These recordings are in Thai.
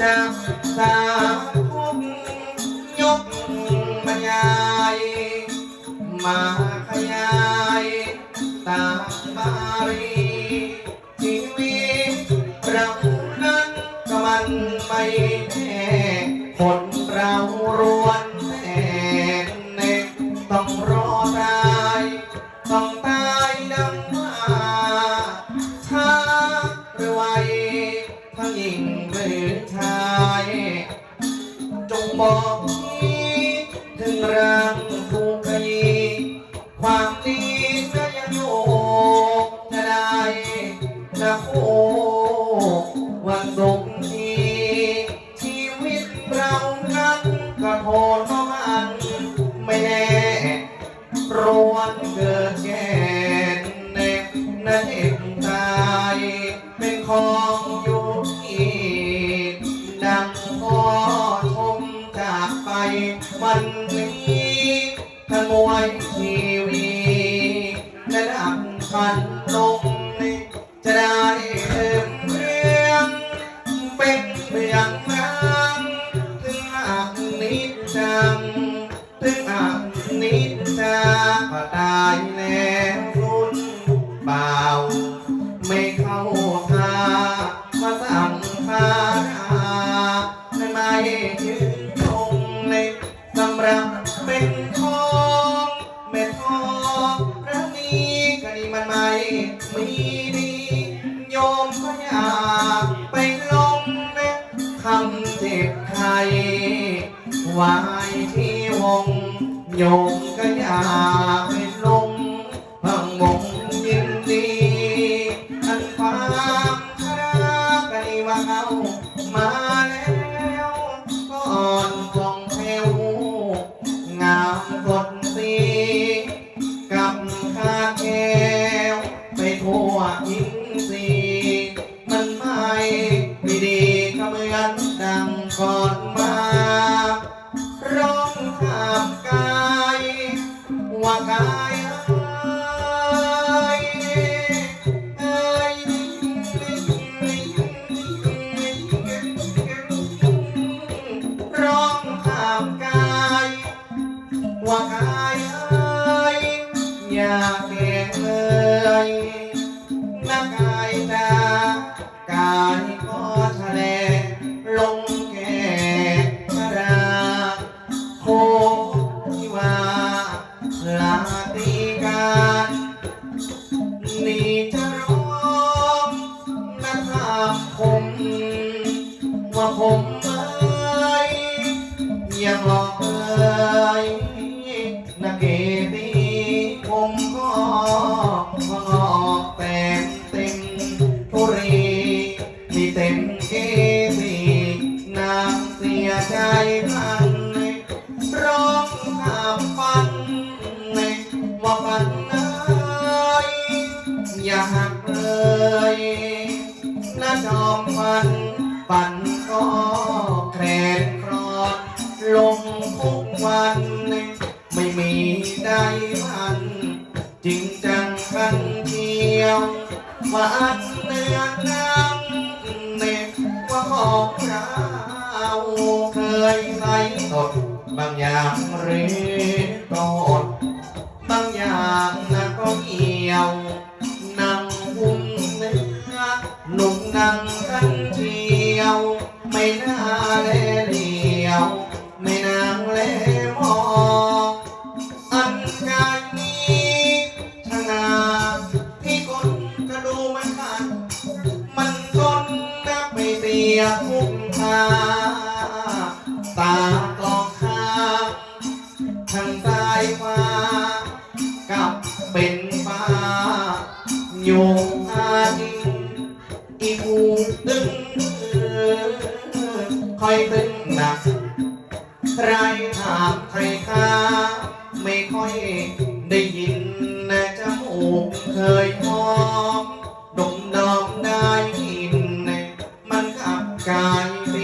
จากสามคมยกบรรยายมา Thank you. ใครว้ที่วงโยงก็อยาก vai. ถามผม ว่าผม ทุกวัน ไม่มีได้พัน จริงจังกันเทียววันเนื้อน้ำเน็ตว่าของเราเคยใส่ตดบางอย่างหรือ kind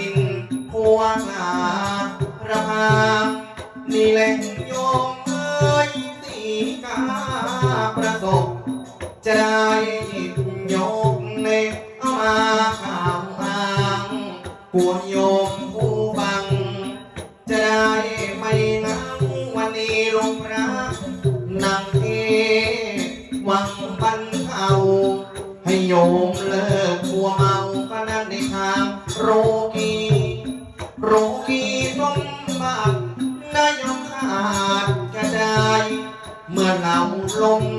ำลง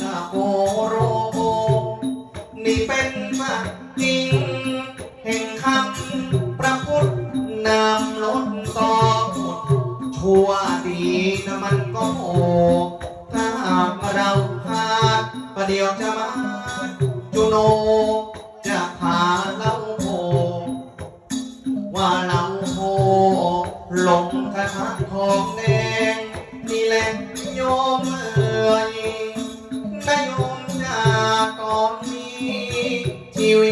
ชาโกโรโกนี่เป็นมาจริง แห่งคำประพุทธนำลดต่อหมดชั่วดีนะมันก็โอถ้าหากเราพลาดประเดี๋ยวจะมาจุโน จะพาเราโผว่าเราโผหลงกระทะทองแดงนี่แหละโยมเอ๋ย ขยุมหน้าตอนนี้ชีวิต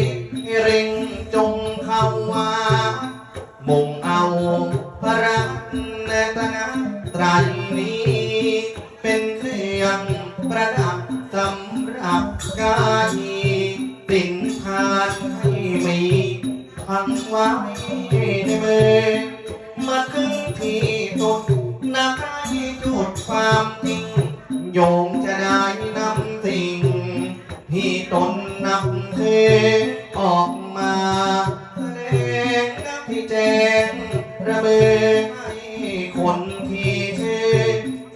คนที่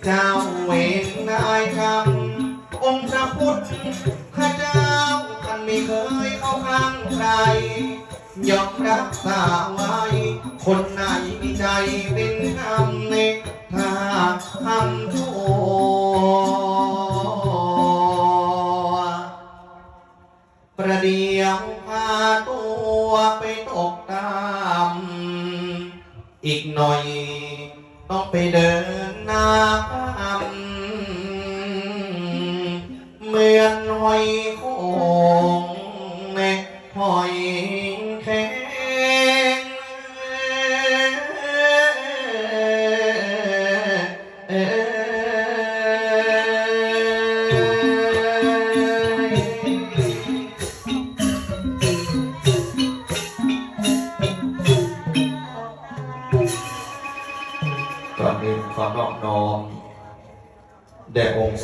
เจ้าเวนนายคำองค์พระพุทธข้าเจ้าท่านไม่เคยเข้าข้างใครยอมรับตา หอนหอยโค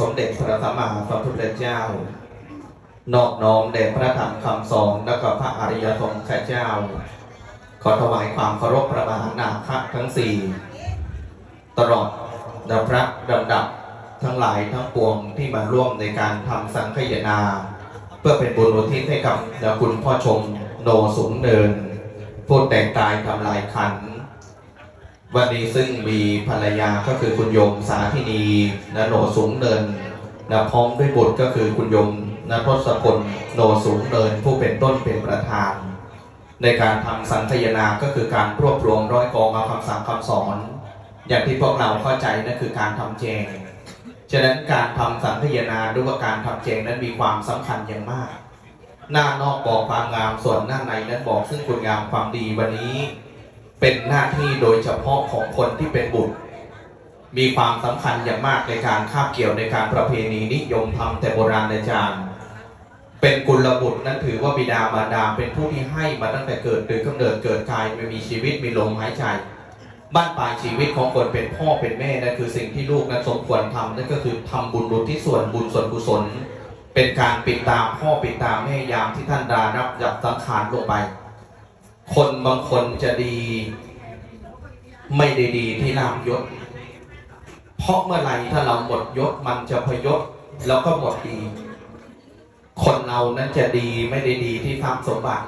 สมเด็จพระสัมมาสัมพุทธเจ้านอบน้อมแด่พระธรรมคำสอนและก็พระอริยสงฆ์เจ้า ขอถวายความเคารพพระมหานาคทั้งสี่ตลอดดับพระดำดับทั้งหลายทั้งปวงที่มาร่วมในการทำสังฆยนา เพื่อเป็นบุญอุทิศให้กับดาคุณพ่อชมโนสูงเนิน ผู้แต่งกายทำลายขันธ์ วันนี้ซึ่งมีภรรยาก็คือคุณโยมสาธินีนโนสูงเนินและพร้อมด้วยบุตรก็คือคุณโยมนทศพลโนสูงเนินผู้เป็นต้นเป็นประธาน ในการทำสังคยนาก็คือการรวบรวมร้อยกองเอาคำสั่งคำสอน อย่างที่พวกเราเข้าใจนั่นคือการทำเจงฉะนั้นการทำสังคยนาหรือว่าการทำเจงนั้นมีความสำคัญอย่างมาก หน้านอกบอกความงามส่วนหน้าในนั้นบอกซึ่งคุณงามความดีวันนี้ เป็นหน้าที่โดยเฉพาะของคนที่เป็นบุตร มีความสำคัญอย่างมากในการคาบเกี่ยวในการประเพณีนิยมทำแต่โบราณอาจารย์ เป็นกุลบุตรนั้นถือว่าบิดามารดาเป็นผู้ที่ให้มาตั้งแต่เกิดหรือกำเนิดเกิดกายไม่มีชีวิตมีลมหายใจบ้านปลายชีวิตของคนเป็นพ่อเป็นแม่นั่นคือสิ่งที่ลูกนั้นสมควรทำนั่นก็คือทำบุญอุที่ส่วนบุญส่วนกุศล เป็นการปิดตามพ่อปิดตามแม่ยามที่ท่านดารับจับสังขารลงไป คนบางคนจะดี ไม่ได้ดีที่ลามยศ เพราะเมื่อไหร่ถ้าเราหมดยศมันจะพยศแล้วก็หมดดี คนเรานั้นจะดีไม่ได้ดีที่ทรัพย์สมบัติ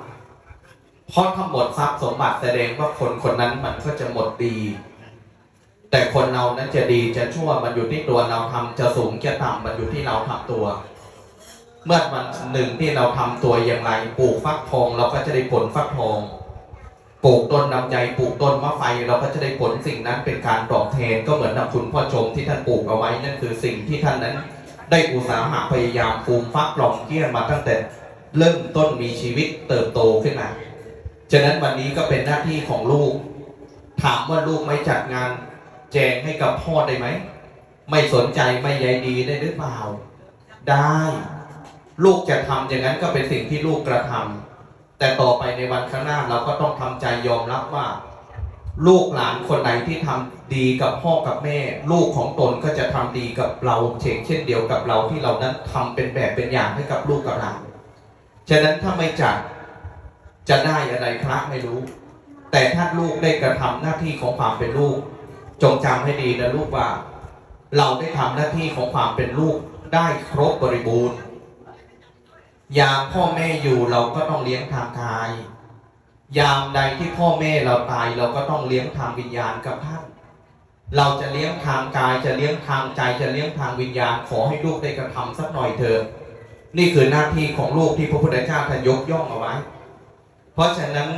เพราะถ้าหมดทรัพย์สมบัติแสดงว่าคนคนนั้นมันก็จะหมดดี แต่คนเรานั้นจะดีจะชั่วมันอยู่ที่ตัวเราทำจะสูงจะต่ำมันอยู่ที่เราทำตัวเมื่อวันหนึ่งที่เราทำตัวอย่างไรปลูกฟักทองเราก็จะได้ผลฟักทอง ปลูกต้นลำไยปลูกต้นมะไฟเราก็จะได้ผลสิ่งนั้นเป็นการตอบแทนก็เหมือนกับคุณพ่อชมที่ท่านปลูกเอาไว้นั่นคือสิ่งที่ท่านนั้น ได้อุตสาหะพยายามปลูกฟักหลอมเกี้ยนมาตั้งแต่เริ่มต้นมีชีวิตเติบโตขึ้นมาฉะนั้นวันนี้ก็เป็นหน้าที่ของลูก ถามว่าลูกไม่จัดงาน แจงให้กับพ่อได้ไหมไม่สนใจไม่ใยดีได้หรือเปล่า ได้ ลูกจะทำอย่างนั้นก็เป็นสิ่งที่ลูกกระทำ แต่ต่อไปในวันข้างหน้าเราก็ต้องทำใจยอมรับว่า ลูกหลานคนไหนที่ทำดีกับพ่อกับแม่ ลูกของตนก็จะทำดีกับเราเช่นเช่นเดียวกับเราที่เรานั้นทำเป็นแบบเป็นอย่างให้กับลูกกับหลานฉะนั้นถ้าไม่จัดจะได้อะไรพระไม่รู้ แต่ถ้าลูกได้กระทำหน้าที่ของความเป็นลูก จงจำให้ดีนะลูกว่า เราได้ทำหน้าที่ของความเป็นลูกได้ครบบริบูรณ์ ยามพ่อแม่อยู่เราก็ต้องเลี้ยงทางกาย ยามใดที่พ่อแม่เราตายเราก็ต้องเลี้ยงทางวิญญาณกับท่าน เราจะเลี้ยงทางกายจะเลี้ยงทางใจจะเลี้ยงทางวิญญาณขอให้ลูกได้กระทำสักหน่อยเถอะนี่คือหน้าที่ของลูกที่พระพุทธเจ้าท่านยกย่องเอาไว้ เพราะฉะนั้น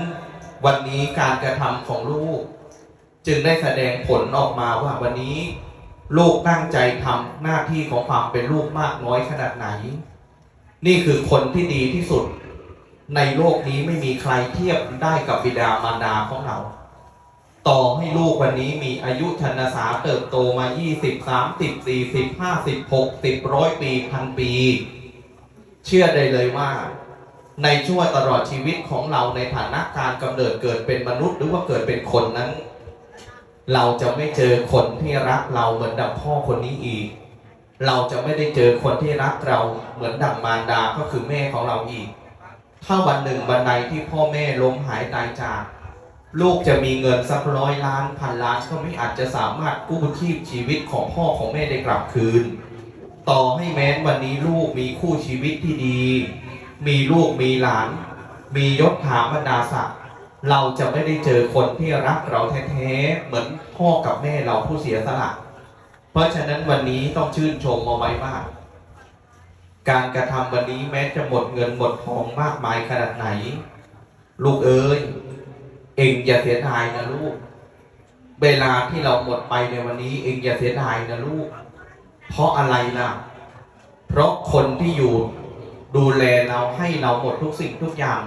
วันนี้การกระทำของลูก จึงได้แสดงผลออกมาว่าวันนี้ ลูกตั้งใจทำหน้าที่ของความเป็นลูกมากน้อยขนาดไหน นี่คือคนที่ดีที่สุด ในโลกนี้ไม่มีใครเทียบได้กับบิดามารดาของเรา ต่อให้ลูกวันนี้มีอายุชนสาเติบโตมา 20 30 40 50 60ร้อยปีพันปี เชื่อได้เลยว่า ในช่วงตลอดชีวิตของเราในฐานะการกำเนิดเกิดเป็นมนุษย์หรือว่าเกิดเป็นคนนั้น เราจะไม่เจอคนที่รักเราเหมือนดังพ่อคนนี้อีก เราจะไม่ได้เจอคนที่รักเราเหมือนดั่งมารดาก็คือแม่ของเราอีก ถ้าวันหนึ่งวันใดที่พ่อแม่ล้มหายตายจาก ลูกจะมีเงินสักร้อยล้านพันล้านก็ไม่อาจจะสามารถกู้ชีพชีวิตของพ่อของแม่ได้กลับคืน ต่อให้แม้วันนี้ลูกมีคู่ชีวิตที่ดี มีลูกมีหลาน มียศถาบรรดาศักดิ์เราจะไม่ได้เจอคนที่รักเราแท้ๆเหมือนพ่อกับแม่เราผู้เสียสละเพราะฉะนั้นวันนี้ต้องชื่นชมเอาไว้มาก การกระทำวันนี้แม้จะหมดเงินหมดทองมากมายขนาดไหน ลูกเอ้ยเองอย่าเสียดายนะลูก เวลาที่เราหมดไปในวันนี้ เองอย่าเสียดายนะลูก เพราะอะไรล่ะ เพราะคนที่อยู่ดูแลเราให้เราหมดทุกสิ่งทุกอย่าง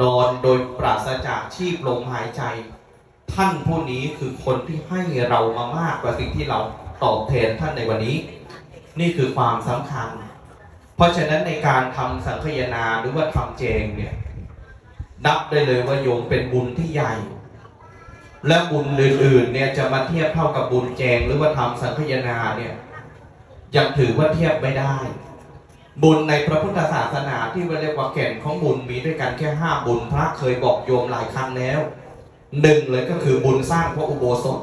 นอนโดยปราศจากชีพลมหายใจ ท่านผู้นี้คือคนที่ให้เรามามากกว่าสิ่งที่เรา ตอบแทนท่านในวันนี้ นี่คือความสำคัญ เพราะฉะนั้นในการทำสังคายนาหรือว่าทำเจงเนี่ยนับได้เลยว่าโยมเป็นบุญที่ใหญ่ และบุญอื่นๆเนี่ยจะมาเทียบเท่ากับบุญแจงหรือว่าทำสังคายนาเนี่ยยังถือว่าเทียบไม่ได้ บุญในพระพุทธศาสนาที่เรียกว่าแก่นของบุญมีด้วยกันแค่ห้าบุญพระเคยบอกโยมหลายครั้งแล้วหนึ่งเลยก็คือบุญสร้างพระอุโบสถ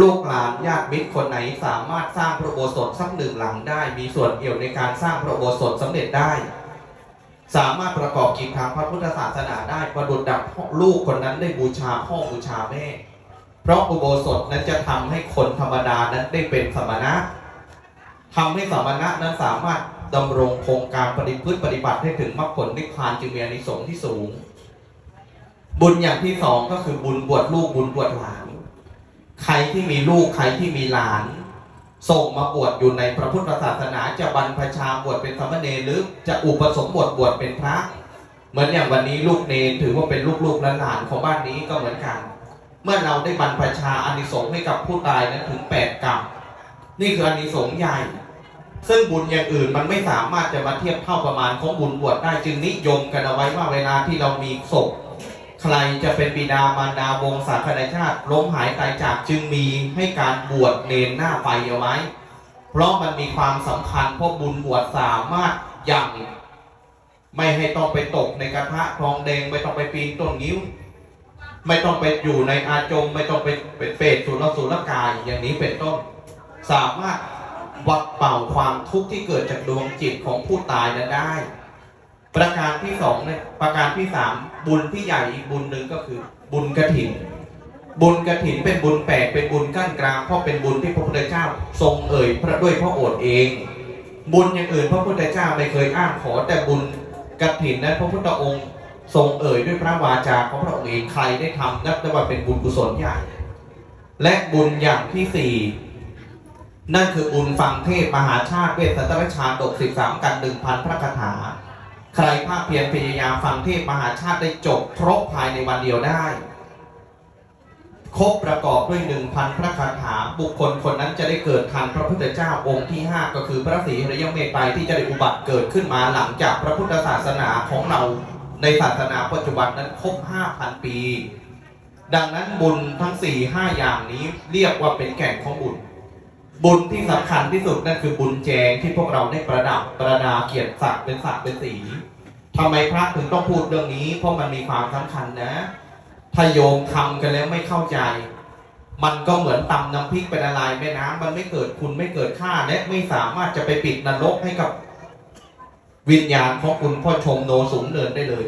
ลูกหลานญาติมิตรคนไหนสามารถสร้างพระโบสถสักหนึ่งหลังได้ มีส่วนเกี่ยวในการสร้างพระโบสถสำเร็จได้ สามารถประกอบกิจทางพระพุทธศาสนาได้ประดุจดังลูกคนนั้นได้บูชาพ่อบูชาแม่ เพราะอุโบสถนั้นจะทำให้คนธรรมดานั้นได้เป็นสมณะทำให้สมณะนั้นสามารถดำรงโครงการปฏิพฤติปฏิบัติให้ถึงมรรคผลนิพพานจึงมีอนิสงส์ที่สูง บุญอย่างที่สองก็คือบุญบวชลูกบุญบวชหลาน ใครที่มีลูกใครที่มีหลาน ส่งมาบวชอยู่ในพระพุทธศาสนาจะบรรพชาบวชเป็นสามเณรหรือจะอุปสมบทบวชเป็นพระ เหมือนอย่างวันนี้ลูกเนรถือว่าเป็นลูกๆและหลานของบ้านนี้ก็เหมือนกัน เมื่อเราได้บรรพชาอานิสงส์ให้กับผู้ตายนั้นถึงแปดกรรมนี่คืออานิสงส์ใหญ่ ซึ่งบุญอย่างอื่นมันไม่สามารถจะมาเทียบเท่าประมาณของบุญบวชได้จึงนิยมกันเอาไว้ว่าเวลาที่เรามีศพ ใครจะเป็นบิดามารดาวงศาคณาชาติล้มหายตายจากจึงมีให้การบวชเนนหน้าไฟเอาไว้ เพราะมันมีความสำคัญเพราะบุญบวชสามารถยังไม่ให้ต้องไปตกในกระทะทองแดงไม่ต้องไปปีนต้นนิ้ว ไม่ต้องไปอยู่ในอาจงไม่ต้องไปเป็นเปรตสุรสุรกายอย่างนี้เป็นต้น สามารถวัดเป่าความทุกข์ที่เกิดจากดวงจิตของผู้ตายนั้นได้ ประการที่สองเนี่ยประการที่สามบุญที่ใหญ่อีกบุญหนึ่งก็คือ บุญกระถิน บุญกระถินเป็นบุญแปลกเป็นบุญกั้นกลางเพราะเป็นบุญที่พระพุทธเจ้า ทรงเอ่ยพระด้วยพระโอษฐ์เอง บุญอย่างอื่นพระพุทธเจ้าไม่เคยอ้างขอ แต่บุญกระถินนั้นพระพุทธองค์ทรงเอ่ยด้วยพระวาจาของพระองค์เองใครได้ทำนับได้ว่าเป็นบุญกุศลใหญ่และบุญอย่างที่สี่นั่นคือบุญฟังเทศมหาชาติเวสสันตรชาดก13กัน1,000พระคาถา ใครภาคเพียรพยายามฟังเทศมหาชาติได้จบครบภายในวันเดียวได้ ครบประกอบด้วย1,000พระคาถาบุคคลคนนั้นจะได้เกิดทันพระพุทธเจ้าองค์ที่ 5 ก็คือพระศรีหริยเมตไตรที่จะได้อุบัติเกิดขึ้นมาหลังจากพระพุทธศาสนาของเราในศาสนาปัจจุบันนั้นครบ 5,000 ปี ดังนั้นบุญทั้ง 4 5 อย่างนี้เรียกว่าเป็นแก่นของบุญ บุญที่สำคัญที่สุดนั่นคือบุญแจงที่พวกเราได้ประดับประดาเกียรติศักดิ์เป็นศักดิ์เป็นสีทำไมพระถึงต้องพูดเรื่องนี้ เพราะมันมีความสำคัญนะ ถ้าโยมทำกันแล้วไม่เข้าใจ มันก็เหมือนตำน้ำพริกเป็นละลายแม่น้ำมันไม่เกิดคุณไม่เกิดค่าและไม่สามารถจะไปปิดนรกให้กับวิญญาณของคุณพ่อชมโนสูงเนินได้เลย